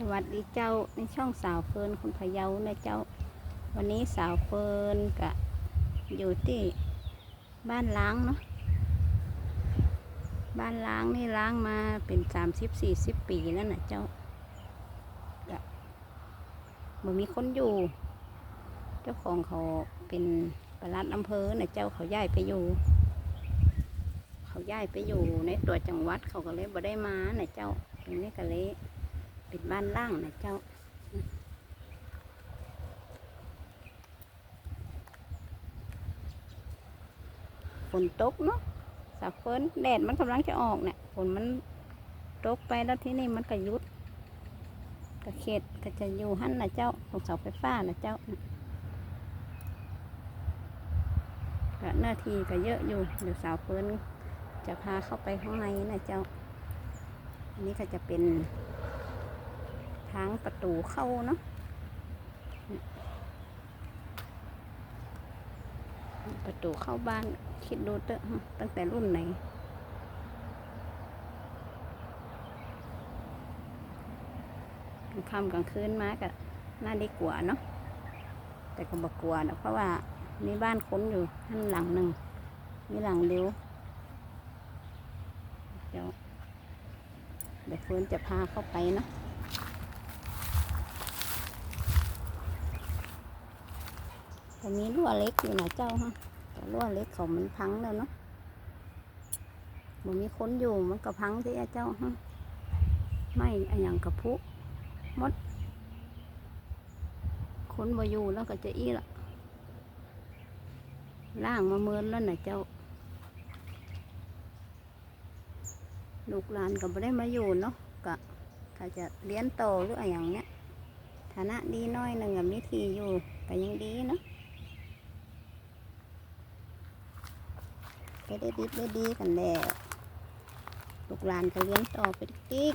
สวัสดีเจ้าในช่องสาวเฟิร์นคนพะเยานะเจ้า วันนี้สาวเฟิร์นกะอยู่ที่บ้านล้างเนาะบ้านล้างนี่ล้างมาเป็นสามสิบสี่สิบปีแล้วนะเจ้ากะบ่มีคนอยู่ เจ้าของเขาเป็นประหลัดอำเภอนะเจ้าเขาย้ายไปอยู่ เขาย้ายไปอยู่ในตัวจังหวัดเขาก็เลยบ่ได้มานะเจ้าตรงนี้ก็เลย เป็นบ้านล่างนะเจ้า ฝนตกเนาะสาเฟินแดดมันกำลังจะออกเนี่ยฝนมันตกไปแล้วที่นี่มันก็ยุดกระเขตก็จะอยู่หั่นนะเจ้าของเสาไฟฟ้านะเจ้าก็หน้าที่ก็เยอะอยู่เดี๋ยวสาวเฟินจะพาเข้าไปข้างในนะเจ้า อันนี้ก็จะเป็น ทางประตูเข้าเนาะประตูเข้าบ้านคิดดูเตอะตั้งแต่รุ่นไหนกลางค่ำกลางคืนมาก็น่าได้กลัวเนาะแต่ก็บอกกลัวนะเพราะว่ามีบ้านค้นอยู่ข้างหลังหนึ่งมีหลังเดียวเดี๋ยวเดี๋ยวเฟิร์นจะพาเข้าไปเนาะ แต่มีรั่วเล็กอยู่นะเจ้าฮะแต่รั่วเล็กเขามันพังแล้วเนาะมันมีคนอยู่มันก็พังที่เจ้าฮะไม่ออย่างกระพุมดคนมาอยู่แล้วก็จะอี้ละล่างมาเมินแล้วนะเจ้าลูกหลานก็ไม่ได้มาอยู่เนาะก็ก็จะเลี้ยนโตหรืออะไรอย่างเนี้ยฐานะดีน้อยหนึ่งมีทีอยู่ก็ยังดีเนาะ ไปได้ดีได้ดีกันแล้วลูกหลานก็เลี้ยงโตไปติ๊ก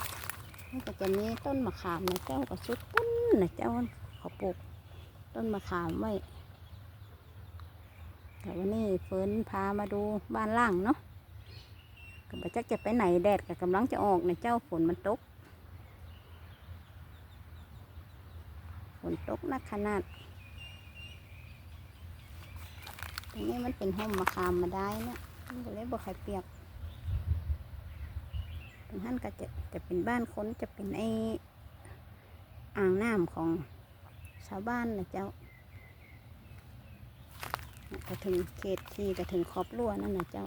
ๆแล้วก็จะมีต้นมะขามนะเจ้าก็สุดต้นนะเจ้าเขาปลูกต้นมะขามไว้แต่วันนี้เฟิร์นพามาดูบ้านล่างเนาะก็บจักจะไปไหนแดดก็กำลังจะออกนะเจ้าฝนมันตกฝนตกหนักขนาด ตรง นี้มันเป็นห้องมะขามมาได้เนี่ยมันก็เลยบ่ใครเปียกตรงนั้นก็จะจะเป็นบ้านคนจะเป็นไออ่างน้ำของชาวบ้านนะเจ้าก็ถึงเขตที่ก็ถึงขอบรั้วนั่นนะเจ้า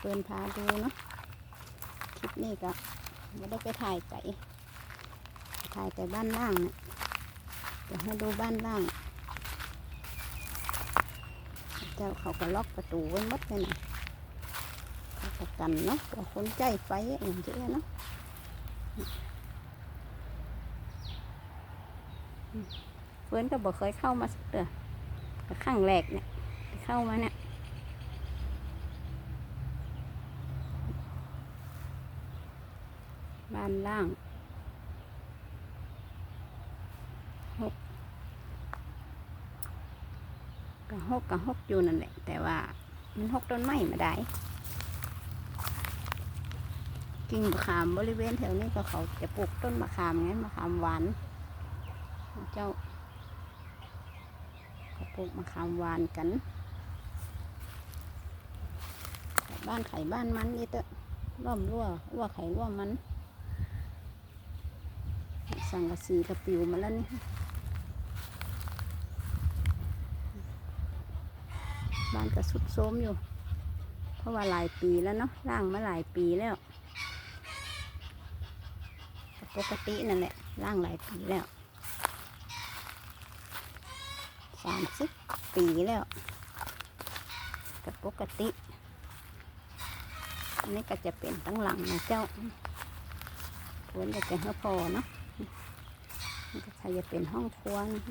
เปินพาดูเนาะคลิปนี้ก็ไม่ได้ไปถ่ายใจถ่ายแต่บ้านล่างนะจะให้ดูบ้านล่าง เจ้าเขาก็ล็อกประตูไว้หมดเลยนะเขาก็กันเนาะตัวคนใจไฟอย่างเงี้ยเนาะเฟิร์นก็บอกเคยเข้ามาสักเดือนข้างแรกเนี่ยเข้ามาเนี่ยบ้านล่างหก ก็หกก็หกอยู่นั่นแหละ แต่ว่ามันหกต้นไม้มาได้กิ่งมะขามบริเวณแถวนี้ก็เขาจะปลูกต้นมะขามไงมะขามหวานเจ้าเขาปลูกมะขามหวานกันบ้านไข่บ้านมันนี่เตอะร่วมรั่วรั่วไข่รั่วมัน สังกะสีกระปิวมาแล้วนี่ บ้านก็สุดโทมอยู่ เพราะว่าหลายปีแล้วเนาะร่างมาหลายปีแล้วปกตินั่นแหละร่างหลายปีแล้วสามสิบปีแล้วก็ปกติอันนี้ก็จะเป็นตั้งหลังนะเจ้าควรจะจะให้พอเนาะก็ใครจะเป็นห้องครัวนะ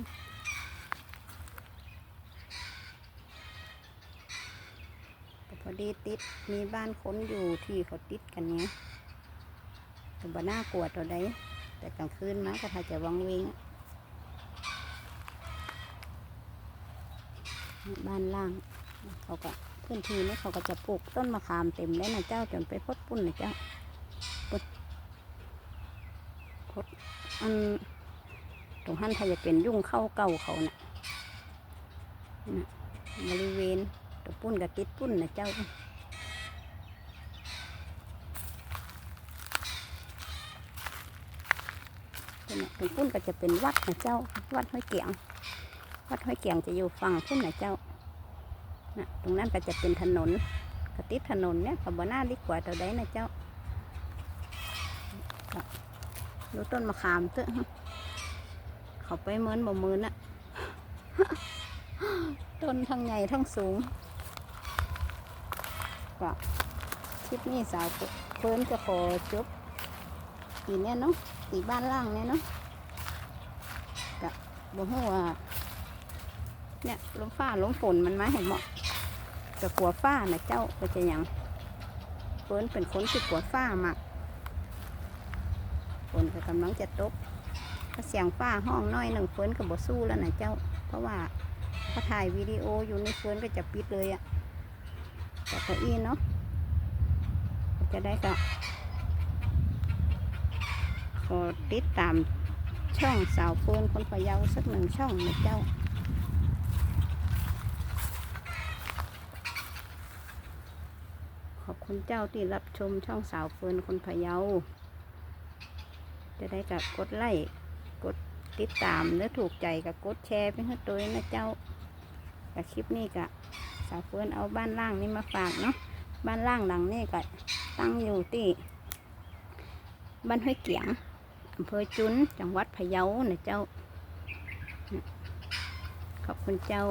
พอดีติดมีบ้านคนอยู่ที่เขาติดกันเนี้ยแต่บ่น่ากลัวตัวใดแต่กลางคืนมาก็ถ้าจะวังเวงบ้านล่าง เขาก็พื้นที่นี้เขาก็จะปลูกต้นมะขามเต็มเลยนะเจ้าจนไปพดปุ่นนะเจ้าปุ๊บพดอันตรงหันถ้าจะเป็นยุ่งเข้าเก่าเขานะน่ะบริเวณ ตัวปุ้นกับติดปุ้นนะเจ้าตัวน่ะตรงปุ้นก็จะเป็นวัดนะเจ้า วัดห้วยเกียง วัดห้วยเกียงจะอยู่ฝั่งพุ่นนะเจ้านะตรงนั้นก็จะเป็นถนนกติดถนนเนี่ยกับบหน้าดีกว่าตัวใดนะเจ้าดูต้นมะขามเถอะเขาไปเมือนบ่มือนอะต้นทั้งใหญ่ทั้งสูง ก็คลิปนี้สาวเพิ่นจะขอจบตีเนี่ยเนาะตีบ้านล่างเนี่ยเนาะก็บ่ฮู้ว่าเนี่ยลมฟ้าลมฝนมันมาเห็นเหมาะจะกลัวฟ้านะเจ้าก็จะยังเฟินเป็นคนที่กลัวฟ้ามากฝนก็กำลังจะตกถ้าเสียงฟ้าห้องน้อยหนึ่งเฟินก็บ่สู้แล้วนะเจ้า เพราะว่าถ้าถ่ายวิดีโออยู่ในเฟินก็จะปิดเลยอะ แต่เก้าอี้เนาะจะได้ก็ขอติดตามช่องสาวเฟินคนพะเยาสักหนึ่งช่องนะเจ้าขอบคุณเจ้าที่รับชมช่องสาวเฟินคนพะเยา จะได้กับกดไลค์กดติดตามหรือถูกใจกับกดแชร์ไปให้ตัวนะเจ้ากับคลิปนี้กะ สาวเฟิร์นเอาบ้านล่างนี้มาฝากเนาะบ้านล่างหลังนี้ก็ตั้งอยู่ที่บ้านห้วยเกียงอำเภอจุนจังหวัดพะเยานะเจ้า ขอบคุณเจ้า